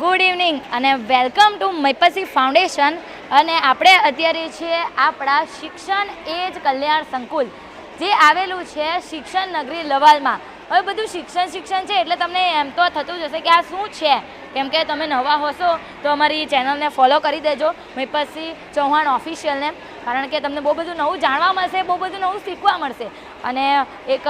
Good evening અને welcome to મૈપસી foundation અને આપણે અત્યારે છીએ આપણા શિક્ષણ એજ કલ્યાણ સંકુલ, જે આવેલું છે શિક્ષણ નગરી લવાલમાં. હવે બધું શિક્ષણ શિક્ષણ છે એટલે તમને એમ તો થતું જ હશે કે આ શું છે? કેમ કે તમે નવા હશો તો અમારી ચેનલને ફોલો કરી દેજો મૈપસી ચૌહાણ ઓફિશિયલને કારણ કે તમને બહુ બધું નવું જાણવા મળશે, બહુ બધું નવું શીખવા મળશે. અને એક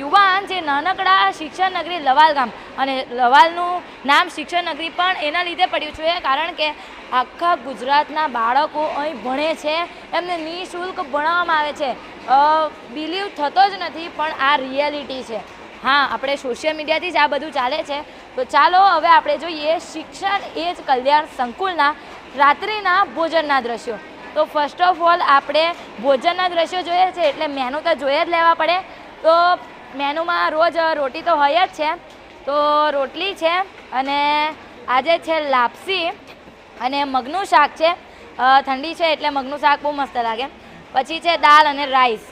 યુવાન જે નાનકડા શિક્ષણ નગરી લવાલ ગામ અને લવાલનું નામ શિક્ષણ નગરી પણ એના લીધે પડ્યું છે, કારણ કે આખા ગુજરાતના બાળકો અહીં ભણે છે, એમને નિઃશુલ્ક ભણાવવામાં આવે છે. બિલીવ થતો જ નથી, પણ આ રિયાલિટી છે. હા, આપણે સોશિયલ મીડિયાથી જ આ બધું ચાલે છે. તો ચાલો હવે આપણે જોઈએ શિક્ષણ એ જ કલ્યાણ સંકુલના રાત્રિના ભોજનના દ્રશ્યો. તો ફર્સ્ટ ઓફ ઓલ આપણે ભોજનના દ્રશ્યો જોઈએ છે એટલે મેનુ તો જોઈએ જ લેવા પડે. તો મેનુમાં રોજ રોટી તો હોય જ છે. તો રોટલી છે અને આજે છે લાપસી અને મગનું શાક છે. ઠંડી છે એટલે મગનું શાક બહુ મસ્ત લાગે. પછી છે દાળ અને રાઈસ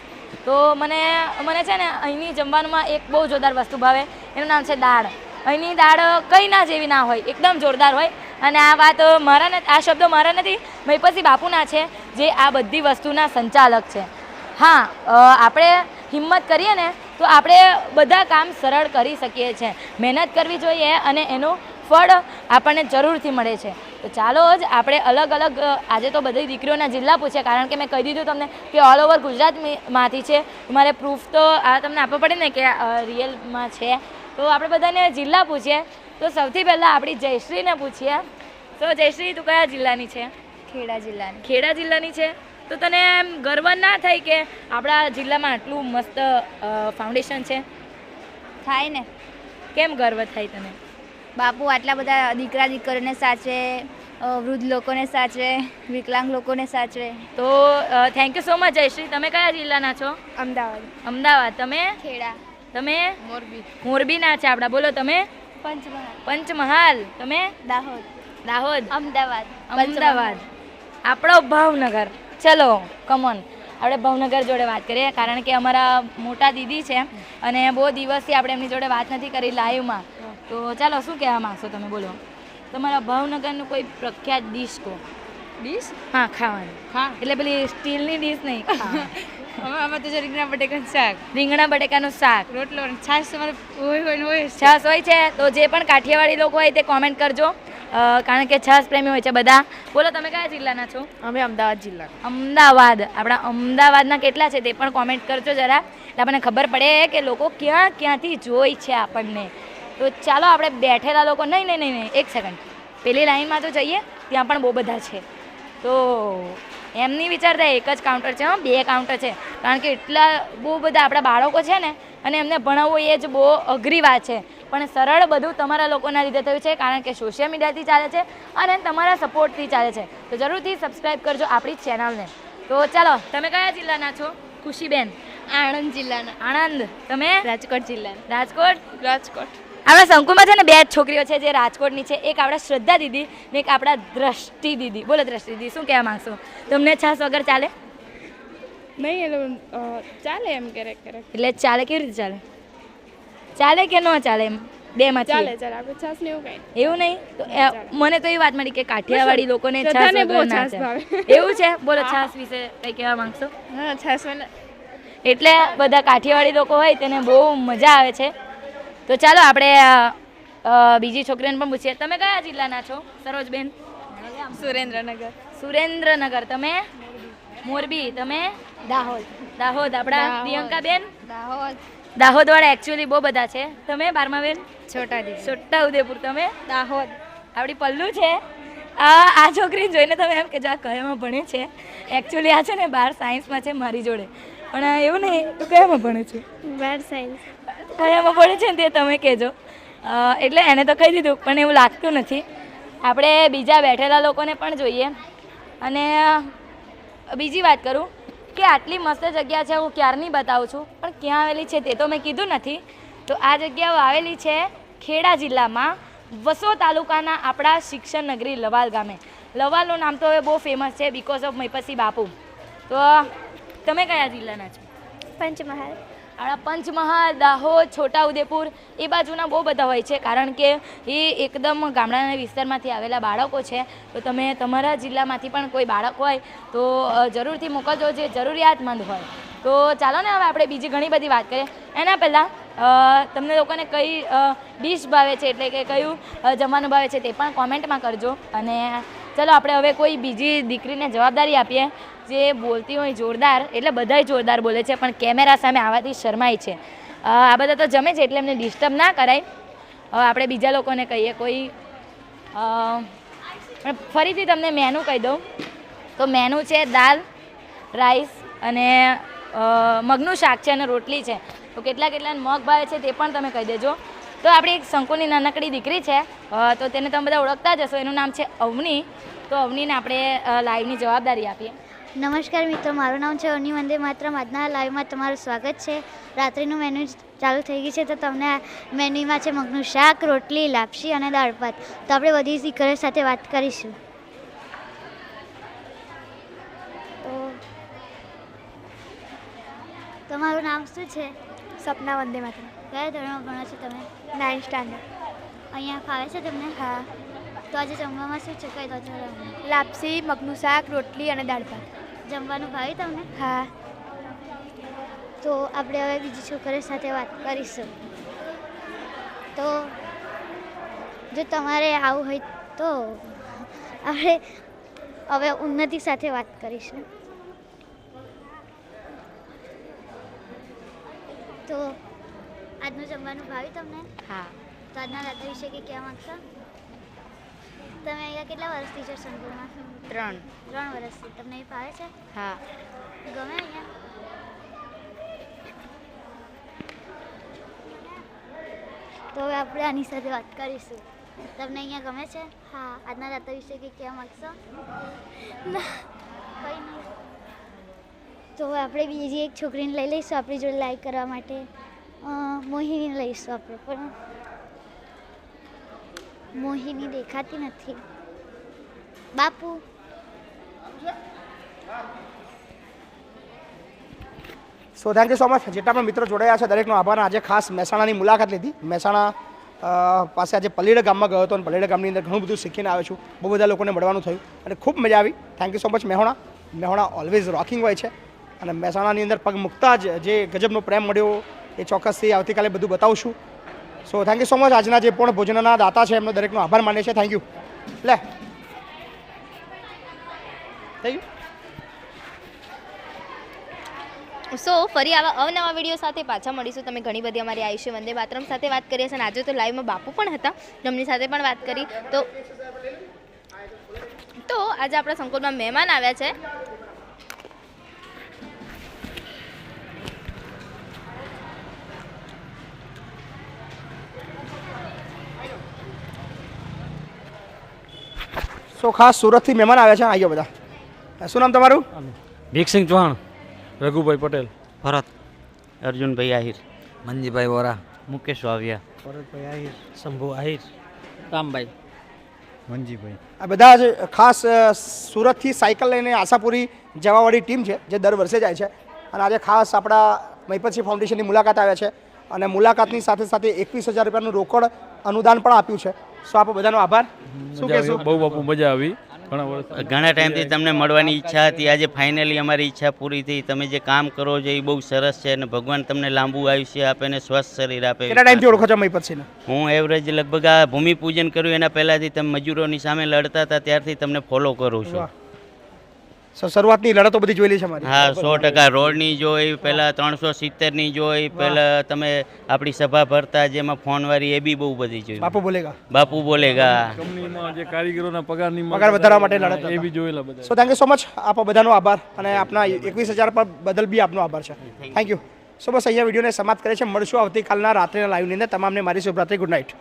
તો મને મને છે ને અહીંની જમવાનુંમાં એક બહુ જોરદાર વસ્તુ ભાવે. એનું નામ છે દાળ. અહીંની દાળ કંઈ ના જેવી ના હોય, એકદમ જોરદાર હોય. અને આ વાત મારા આ શબ્દો મારા નથી, મહિપતસિંહ બાપુના છે, જે આ બધી વસ્તુના સંચાલક છે. હા આપણે હિંમત કરીએ ને, તો આપણે બધા કામ સરળ કરી શકીએ છીએ મહેનત કરવી જોઈએ અને એનું ફળ આપણને જરૂરથી મળે છે. તો ચાલો જ આપણે અલગ અલગ આજે તો બધી દીકરીઓના જિલ્લા પૂછે કારણ કે મેં કહી દીધું તમને કે ઓલ ઓવર ગુજરાતમાંથી છે. મારે પ્રૂફ તો આ તમને આપવો પડે ને કે રિયલમાં છે. તો આપણે બધાને જિલ્લા પૂછીએ. તો સૌથી પહેલાં આપણી જયશ્રીને પૂછીએ. તો જયશ્રી તું કયા જિલ્લાની છે? ખેડા જિલ્લાની. ખેડા જિલ્લાની છે. તો તને એમ ગર્વ ના થાય કે આપણા જિલ્લામાં આટલું મસ્ત ફાઉન્ડેશન છે? થાય ને. કેમ ગર્વ થાય તને? બાપુ આટલા બધા દીકરા દીકરીઓને સાચવે વૃદ્ધ લોકોને સાચવે વિકલાંગ લોકોને સાચવે. તો thank you so much Jayshree. તમે કયા જિલ્લાના છો? અમદાવાદ. અમદાવાદ. તમે? ખેડા. તમે? મોરબી. મોરબીના છે આપણા. બોલો તમે. પંચમહાલ. પંચમહાલ. તમે? દાહોદ. દાહોદ. અમદાવાદ. અમદાવાદ. આપણો ભાવનગર. ચલો કમોન આપણે ભાવનગર જોડે વાત કરીએ કારણ કે અમારા મોટા દીદી છે અને બહુ દિવસથી આપણે એમની જોડે વાત નથી કરી લાઈવમાં તો ચાલો શું કહેવા માગશો તમે? બોલો. તમારા ભાવનગરનું કોઈ પ્રખ્યાત ડીશ કહો. ડીશ હા ખાવાનું. હા. એટલે પેલી સ્ટીલની ડીશ નહીં આમાં તો રીંગણા બટેકાનું શાક. રીંગણા બટેકાનું શાક. રોટલો અને છાશ તમારે હોય હોય હોય. છાસ હોય છે તો જે પણ કાઠિયાવાડી લોકો હોય તે કોમેન્ટ કરજો. કારણ કે છાસ પ્રેમી હોય છે બધા. બોલો તમે કયા જિલ્લાના છો? અમે અમદાવાદ જિલ્લા અમદાવાદ. આપણા અમદાવાદના કેટલા છે તે પણ કોમેન્ટ કરજો જરા. એટલે આપણને ખબર પડે કે લોકો ક્યાં ક્યાંથી જોઈ છે આપણને. તો ચાલો આપણે બેઠેલા લોકો નહીં નહીં નહીં નહીં એક સેકન્ડ પેલી લાઈનમાં તો જઈએ ત્યાં પણ બહુ બધા છે. તો એમની વિચારતા એક જ કાઉન્ટર છે હા બે કાઉન્ટર છે. કારણ કે એટલા બહુ બધા આપણા બાળકો છે ને અને એમને ભણાવવું એ જ બહુ અઘરી વાત છે. પણ સરળ બધું તમારા લોકોના લીધે થયું છે કારણ કે સોશિયલ મીડિયાથી ચાલે છે અને તમારા સપોર્ટથી ચાલે છે. તો જરૂરથી સબસ્ક્રાઈબ કરજો આપણી ચેનલને તો ચાલો તમે કયા જિલ્લાના છો? ખુશીબેન. આણંદ જિલ્લાના. આણંદ. તમે? રાજકોટ જિલ્લાના. રાજકોટ? રાજકોટ. આપણા સંકુલમાં છે ને બે છોકરીઓ છે જે રાજકોટની છે. એક આપણા શ્રદ્ધા દીદી ને એક આપણા દ્રષ્ટિ દીદી. બોલો દ્રષ્ટિ દીદી શું કહેવા માંગશો? તમને છાસ વગર ચાલે? નહીં એટલે ચાલે એમ ક્યારેક ક્યારેક. એટલે ચાલે કેવી રીતે ચાલે? ચાલે કે ન ચાલે એમ? બેમાં ચાલે ચાલે. આપણે છાસ ને એવું કઈ એવું નહીં? તો મને તો એ વાત મળી કે કાઠિયાવાડી લોકોને છાસ ને બહુ ચાલે. ભાવે. એવું છે? બોલો છાસ વિશે કઈ કહેવા માંગશો? હા છાસ એટલે બધા કાઠિયાવાડી લોકો હોય તેને બહુ મજા આવે છે. તો ચાલો આપણે બીજી છોકરીઓને પણ પૂછીએ. તમે કયા જિલ્લાના છો સરોજબેન? સુરેન્દ્રનગર. સુરેન્દ્રનગર. તમે? મોરબી. તમે? દાહોદ. દાહોદ. આપણા. પ્રિયંકાબેન દાહોદ દાહોદ. વાળા એકચ્યુઅલી બહુ બધા છે. તમે બારમા બેન છોટાઉદેપુર. છોટા ઉદેપુર તમે? દાહોદ. આપણી પલ્લુ છે. આ આ છોકરી જોઈને તમે એમ કે જો આ કયામાં ભણે છે? એકચ્યુઅલી આ છે ને બાર સાયન્સમાં છે મારી જોડે. પણ એવું નહીં તું કયામાં ભણે છે? બાર સાયન્સ કયામાં પડે છે ને તે તમે કહેજો. એટલે એને તો કહી દીધું, પણ એવું લાગતું નથી. આપણે બીજા બેઠેલા લોકોને પણ જોઈએ. અને બીજી વાત કરું કે આટલી મસ્ત જગ્યા છે, હું ક્યારની બતાવું છું? પણ ક્યાં આવેલી છે તે તો મેં કીધું નથી. તો આ જગ્યાઓ આવેલી છે ખેડા જિલ્લામાં વસો તાલુકાના આપણા શિક્ષણ નગરી લવાલ ગામે. લવાલનું નામ તો હવે બહુ ફેમસ છે બિકોઝ ઓફ મૈપસી બાપુ. તો, તમે કયા જિલ્લાના છો? પંચમહાલ. આપણા પંચમહાલ, દાહોદ, છોટાઉદેપુર એ બાજુના બહુ બધા હોય છે. કારણ કે એ એકદમ ગામડાના વિસ્તારમાંથી આવેલા બાળકો છે. તો તમે તમારા જિલ્લામાંથી પણ કોઈ બાળક હોય તો જરૂરથી મોકલજો જે જરૂરિયાતમંદ હોય. તો ચાલો ને હવે આપણે બીજી ઘણી બધી વાત કરીએ. એના પહેલાં તમને લોકોને કઈ ડીશ ભાવે છે એટલે કે કયું જમવાનું ભાવે છે તે પણ કોમેન્ટમાં કરજો. અને ચલો, આપણે હવે કોઈ બીજી દીકરીને જવાબદારી આપીએ, જે બોલતી હોય જોરદાર, એટલે બધાય જોરદાર બોલે છે, પણ કેમેરા સામે આવવાથી શરમાય છે. આ બધા તો જમે છે, એટલે એમને ડિસ્ટર્બ ના કરાય. આપણે બીજા લોકોને કહીએ, કોઈ પણ ફરીથી તમને મેનુ કહી દઉં. તો મેનુ છે દાલ રાઈસ અને મગનું શાક છે અને રોટલી છે. તો કેટલા કેટલા મગ ભાવે છે તે પણ તમે કહી દેજો. તો આપણી એક શંકુની નાનકડી દીકરી છે તો તેને તમે બધા ઓળખતા જ હશો. એનું નામ છે અવની. તો અવનીને આપણે લાઈવની જવાબદારી આપીએ. નમસ્કાર મિત્રો મારું નામ છે અવની વંદે માત્ર આજના લાઈવમાં તમારું સ્વાગત છે. રાત્રિનું મેનુ ચાલુ થઈ ગયું છે તો તમને મેન્યુમાં છે મગનું શાક રોટલી લાપસી અને દાળ ભાત. તો આપણે બધી દીકરીઓ સાથે વાત કરીશું. તો તમારું નામ શું છે? સપના વંદે માત્ર કયા ધોરણમાં ભણો છો તમે? નાઇન સ્ટાન્ડર્ડ અહીંયા ફાવે છે તમને? હા. તો આજે જમવામાં શું છે? કઈ દો લાપસી મગનું શાક રોટલી અને દાળ ભાત. જમવાનું ભાવે તમને? હા. તો આપણે હવે બીજી છોકરી સાથે વાત કરીશું. તો જો તમારે આવું હોય તો આપણે હવે ઉન્નતિ સાથે વાત કરીશું. તો આજનું જમવાનું ભાવ્યું તમને? હા. તો આજના રાત્રે વિશે કંઈ કહેવા માગશો? તમે અહીંયા કેટલા વર્ષથી છો સંકુલમાં ત્રણ. ત્રણ વર્ષથી. તમને એ ભાવે છે? હા. ગમે અહીંયા? તો હવે આપણે આની સાથે વાત કરીશું. તમને અહીંયા ગમે છે? હા. આજના રાત વિશે કંઈ કહેવા માગશો? કંઈ નહીં. તો હવે આપણે બીજી એક છોકરીને લઈ લઈશું આપણી જોડે લાઈક કરવા માટે. અ, મોહિનીને લઈશું આપણે પણ મોહિની દેખાતી નથી. બાપુ. So thank you so much જેટલા પણ મિત્રો જોડાયા છે દરેકનો આભાર. આજે ખાસ મહેસાણાની મુલાકાત લીધી. મહેસાણા પાસે આજે પલ્લીડા ગામમાં ગયો હતો અને પલ્લીડા ગામની અંદર ઘણું બધું શીખીને આવ્યો છું. બહુ બધા લોકોને મળવાનું થયું અને ખૂબ મજા આવી. થેન્ક યુ સો મચ મહેણા મહેણા ઓલવેઝ રોકિંગ હોય છે. અને મહેસાણાની અંદર પગ મૂકતા જ જે ગજબનો પ્રેમ મળ્યો એ ચોક્કસથી આવતીકાલે બધું બતાવશું. So thank you so much આજના જે પણ ભોજનના દાતા છે, એમનો દરેકનો આભાર માને છે થેન્ક યુ લે. સો ફરી આવા અવનવા વીડિયો સાથે પાછા મળીશું. તમે ઘણી બધી અમારી આયુષ્ય વંદે માતરમ સાથે વાત કરી હશે અને આજે તો લાઈવમાં બાપુ પણ હતા. એમની સાથે પણ વાત કરી. તો તો આજે આપણા સંકુલમાં મહેમાન આવ્યા છે. સો ખાસ સુરતથી મહેમાન આવ્યા છે. અહીંયા બધા. શું નામ તમારું? ભીખસિંહ ચૌહાણ રઘુભાઈ પટેલ. ભરત અર્જુનભાઈ આહિર. મંજીભાઈ વોરા. મુકેશ વાવિયા. ભરતભાઈ આહિર. શંભુ આહિર. રામભાઈ. મંજીભાઈ. આ બધા જ ખાસ સુરતથી સાયકલ લઈને આશાપુરી જવાવાળી ટીમ છે જે દર વર્ષે જાય છે. અને આજે ખાસ આપણા મહિપતસિંહ ફાઉન્ડેશનની મુલાકાત આવ્યા છે. અને મુલાકાતની સાથે સાથે એકવીસ હજાર રૂપિયાનું રોકડ અનુદાન પણ આપ્યું છે. સો આપો બધાનો આભાર. શું કહેશો? બહુ બાપુ મજા આવી. ઘણા ટાઈમથી તમને મળવાની ઈચ્છા હતી. આજે ફાઇનલી અમારી ઈચ્છા પૂરી થઈ. તમે જે કામ કરો છો એ બહુ સરસ છે અને ભગવાન તમને લાંબુ આયુષ્ય આપે ને સ્વસ્થ શરીર આપે કેટલા ટાઈમથી ઓળખો છો મહિપતસિંહને હું એવરેજ લગભગ આ ભૂમિપૂજન કર્યું. એના પહેલાંથી તમે મજૂરોની સામે લડતા હતા. ત્યારથી તમને ફોલો કરું છું. સો શરૂઆતની લડતો બધી જોયેલી છે મારી હા સો ટકા. રોડની જોઈ પહેલાં ત્રણસો સિત્તેરની જોઈ પહેલાં તમે આપણી સભા ભરતા જેમાં ફોનવાળી એ બી બહુ બધી જોઈ. બાપુ બોલેગા. બાપુ બોલેગા. કંપનીમાં જે કારીગરોના પગારની પગાર વધારવા માટે લડત એ બી જોયેલા બધા. So thank you so much આપ બધાનો આભાર અને આપના એકવીસ હજાર પર બદલ બી આપનો આભાર છે. થેન્ક યુ સો બસ અહીંયા વિડીયોને સમાપ્ત કરે છે મળશું આવતીકાલના રાત્રિના લાઈવની અંદર. તમામને મારી શુભરાત્રી. Good night